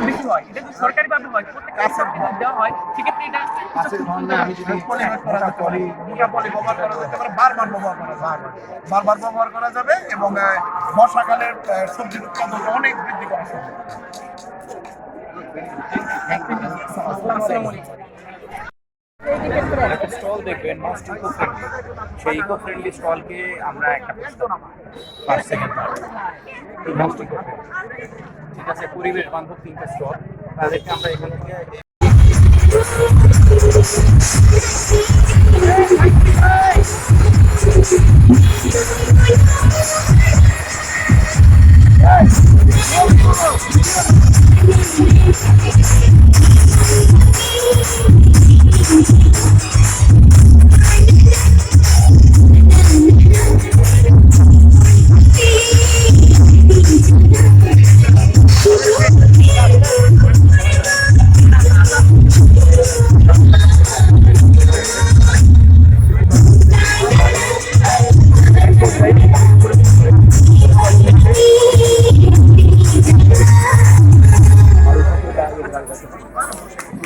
হয়। হয় এটা যদি বারবার ব্যবহার করা যাবে। বারবার ব্যবহার করা যাবে এবং বর্ষাকালের সবজির উৎপাদন অনেক বৃদ্ধি করা সম্ভব। আসসালামু আলাইকুম একটা স্টল দেখবেন মাস্ট ইকো ফ্রেন্ডলি সেই ইকো ফ্রেন্ডলি স্টলকে আমরা একটা per second must eco friendly ঠিক আছে পরিবেশ বান্ধব তিনটে স্টল তাদেরকে আমরা এখান থেকে Yes! var mı?